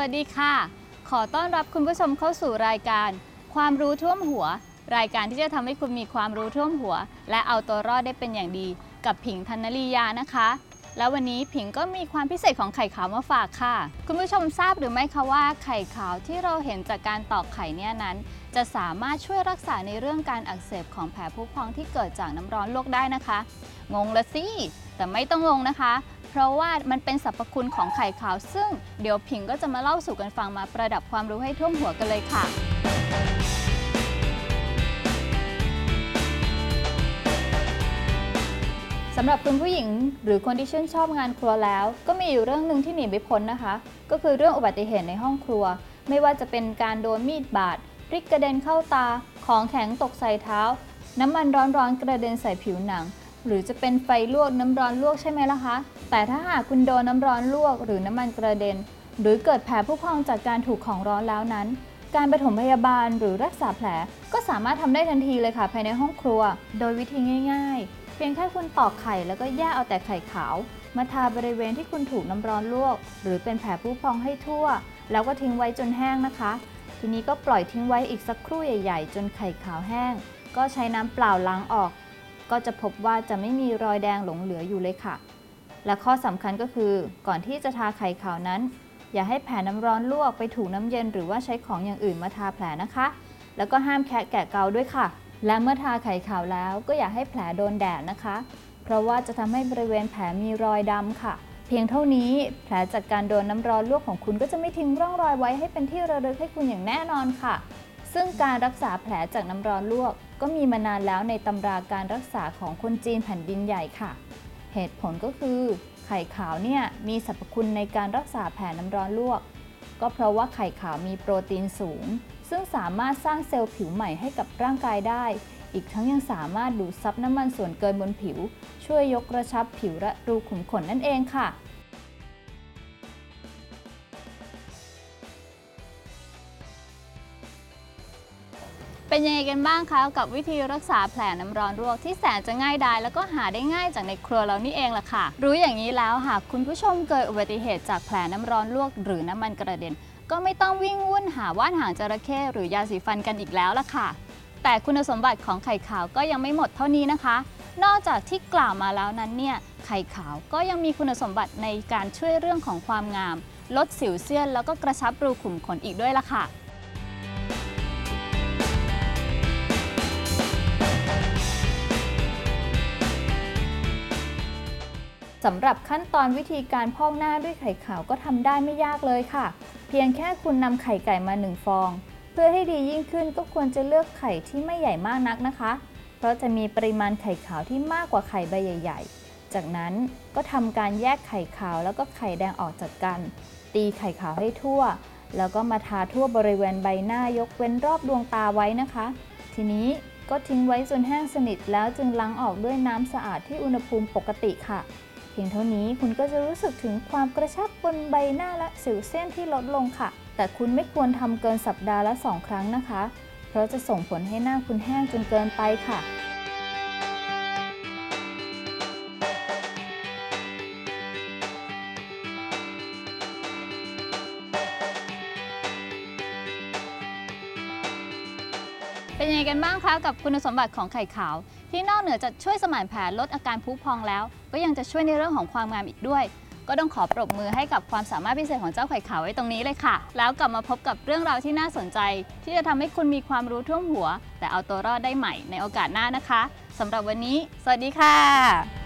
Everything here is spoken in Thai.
วัสดีค่ะ ขอต้อนรับคุณผู้ชมเข้าสู่รายการ ความรู้ท่วมหัว รายการที่จะทำให้คุณมีความรู้ท่วมหัว และเอาตัวรอดได้เป็นอย่างดี กับผิงธนลียานะคะ แล้ววันนี้ผิงก็มีความพิเศษของไข่ขาวมาฝากค่ะ คุณผู้ชมทราบหรือไม่คะว่าไข่ขาวที่เราเห็นจากการตอกไข่เนี่ยนั้น จะสามารถช่วยรักษาในเรื่องการอักเสบของแผลผุพองที่เกิดจากน้ำร้อนลวกได้นะคะ งงละสิแต่ไม่ต้องงงนะคะ เพราะว่ามันเป็นสรรพคุณของไข่ขาว ซึ่งเดี๋ยวผิงก็จะมาเล่าสู่กันฟังมาประดับความรู้ให้ท่วมหัวกันเลยค่ะ สำหรับคุณผู้หญิงหรือคนที่ชื่นชอบงานครัวแล้ว ก็มีอยู่เรื่องหนึ่งที่หนีไม่พ้นนะคะ ก็คือเรื่องอุบัติเหตุในห้องครัว ไม่ว่าจะเป็นการโดนมีดบาดพริกกระเด็นเข้าตา ของแข็งตกใส่เท้า น้ำมันร้อนๆกระเด็นใส่ผิวหนัง หรือจะเป็นไฟลวกน้ำร้อนลวกใช่ไหมล่ะคะ แต่ถ้าหากคุณโดนน้ำร้อนลวก หรือน้ำมันกระเด็น หรือเกิดแผลผู้พองจากการถูกของร้อนแล้วนั้น การปฐมพยาบาลหรือรักษาแผลก็สามารถทำได้ทันทีเลยค่ะภายในห้องครัว โดยวิธีง่าย ๆ เพียงแค่คุณตอกไข่แล้วก็แยกเอาแต่ไข่ขาว มาทาบริเวณที่คุณถูกน้ำร้อนลวก หรือเป็นแผลผู้พองให้ทั่ว แล้วก็ทิ้งไว้จนแห้งนะคะ ทีนี้ก็ปล่อยทิ้งไว้อีกสักครู่ใหญ่ ๆ จนไข่ขาวแห้ง ก็ใช้น้ำเปล่าล้างออก ก็จะพบว่าจะไม่มีรอยแดงหลงเหลืออยู่เลยค่ะ และข้อสำคัญก็คือ ก่อนที่จะทาไข่ขาวนั้น อย่าให้แผลน้ำร้อนลวกไปถูน้ำเย็นหรือว่าใช้ของอย่างอื่นมาทาแผลนะคะ แล้วก็ห้ามแคะแกะเกาด้วยค่ะ และเมื่อทาไข่ขาวแล้วก็อย่าให้แผลโดนแดดนะคะ เพราะว่าจะทำให้บริเวณแผลมีรอยดำค่ะเพียงเท่านี้แผลจากการโดนน้ำร้อนลวกของคุณก็จะไม่ทิ้งร่องรอยไว้ให้เป็นที่ระลึกให้คุณอย่างแน่นอนค่ะ ซึ่งการรักษาแผลจากน้ำร้อนลวก ก็มีมานานแล้วในตำราการรักษาของคนจีนแผ่นดินใหญ่ค่ะ เหตุผลก็คือ ไข่ขาวเนี่ยมีสรรพคุณในการรักษาแผลน้ำร้อนลวก ก็เพราะว่าไข่ขาวมีโปรตีนสูง ซึ่งสามารถสร้างเซลล์ผิวใหม่ให้กับร่างกายได้ อีกทั้งยังสามารถดูดซับน้ำมันส่วนเกินบนผิว ช่วยยกกระชับผิวและรูขุมขนนั่นเองค่ะ เป็นยังไงกันบ้างคะกับวิธีรักษาแผลน้ำร้อนลวกที่แสนจะง่ายดายแล้วก็หาได้ง่ายจากในครัวเรานี่เองล่ะค่ะ รู้อย่างนี้แล้วหากคุณผู้ชมเกิดอุบัติเหตุจากแผลน้ำร้อนลวก หรือน้ำมันกระเด็น ก็ไม่ต้องวิ่งวุ่นหาว่านหางจระเข้หรือยาสีฟันกันอีกแล้วล่ะค่ะ แต่คุณสมบัติของไข่ขาวก็ยังไม่หมดเท่านี้นะคะ นอกจากที่กล่าวมาแล้วนั้นเนี่ยไข่ขาวก็ยังมีคุณสมบัติในการช่วยเรื่องของความงาม ลดสิวเซียนแล้วก็กระชับรูขุมขนอีกด้วยล่ะค่ะ สำหรับขั้นตอนวิธีการพอกหน้าด้วยไข่ขาวก็ทำได้ไม่ยากเลยค่ะ เพียงแค่คุณนำไข่ไก่มาหนึ่งฟอง เพื่อให้ดียิ่งขึ้นก็ควรจะเลือกไข่ที่ไม่ใหญ่มากนักนะคะ เพราะจะมีปริมาณไข่ขาวที่มากกว่าไข่ใบใหญ่ ๆ จากนั้นก็ทำการแยกไข่ขาวแล้วก็ไข่แดงออกจากกัน ตีไข่ขาวให้ทั่ว แล้วก็มาทาทั่วบริเวณใบหน้ายกเว้นรอบดวงตาไว้นะคะ ทีนี้ก็ทิ้งไว้จนแห้งสนิทแล้วจึงล้างออกด้วยน้ำสะอาดที่อุณหภูมิปกติค่ะ พียงเท่านี้คุณก็จะรู้สึกถึงความกระชับบนใบหน้าและสิวเส้นที่ลดลงค่ะ แต่คุณไม่ควรทำเกินสัปดาห์ละ 2 ครั้งนะคะ เพราะจะส่งผลให้หน้าคุณแห้งจนเกินไปค่ะเป็นยังไงกันบ้างคะกับคุณสมบัติของไข่ขาว ที่นอกเหนือจะช่วยสมานแผลลดอาการพุพองแล้ว ก็ยังจะช่วยในเรื่องของความงามอีกด้วย ก็ต้องขอปรบมือให้กับความสามารถพิเศษของเจ้าไข่ขาวไว้ตรงนี้เลยค่ะ แล้วกลับมาพบกับเรื่องราวที่น่าสนใจ ที่จะทำให้คุณมีความรู้ท่วมหัว แต่เอาตัวรอดได้ใหม่ในโอกาสหน้านะคะสำหรับวันนี้ สวัสดีค่ะ